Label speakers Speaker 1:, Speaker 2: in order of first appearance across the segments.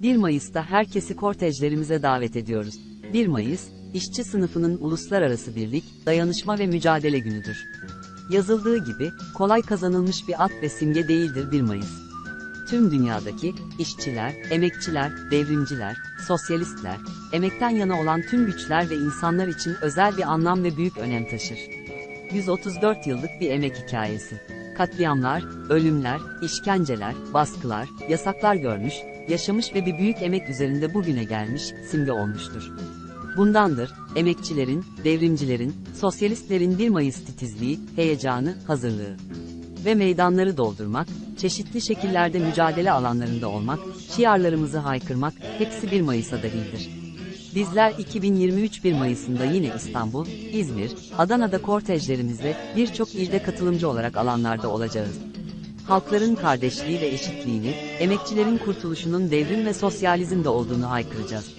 Speaker 1: 1 Mayıs'ta herkesi kortejlerimize davet ediyoruz. 1 Mayıs, işçi sınıfının uluslararası birlik, dayanışma ve mücadele günüdür. Yazıldığı gibi, kolay kazanılmış bir at ve simge değildir 1 Mayıs. Tüm dünyadaki işçiler, emekçiler, devrimciler, sosyalistler, emekten yana olan tüm güçler ve insanlar için özel bir anlam ve büyük önem taşır. 134 yıllık bir emek hikayesi. Katliamlar, ölümler, işkenceler, baskılar, yasaklar görmüş, yaşamış ve bir büyük emek üzerinde bugüne gelmiş, simge olmuştur. Bundandır, emekçilerin, devrimcilerin, sosyalistlerin 1 Mayıs titizliği, heyecanı, hazırlığı ve meydanları doldurmak, çeşitli şekillerde mücadele alanlarında olmak, şiarlarımızı haykırmak, hepsi 1 Mayıs'a dahildir. Bizler 2023 1 Mayıs'ında yine İstanbul, İzmir, Adana'da kortejlerimizle birçok ilde katılımcı olarak alanlarda olacağız. Halkların kardeşliği ve eşitliğini, emekçilerin kurtuluşunun devrim ve sosyalizmde olduğunu haykıracağız.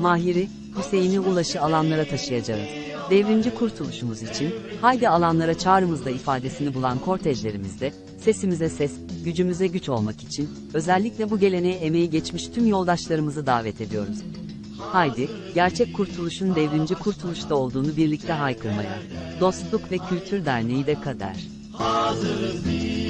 Speaker 1: Mahir'i, Hüseyin'i Ulaş'ı alanlara taşıyacağız. Devrimci kurtuluşumuz için, haydi alanlara çağrımızda ifadesini bulan kortejlerimizde, sesimize ses, gücümüze güç olmak için, özellikle bu geleneğe emeği geçmiş tüm yoldaşlarımızı davet ediyoruz. Haydi, gerçek kurtuluşun devrimci kurtuluşta olduğunu birlikte haykırmaya. Dostluk ve Kültür Derneği de kader.
Speaker 2: Hazırız biz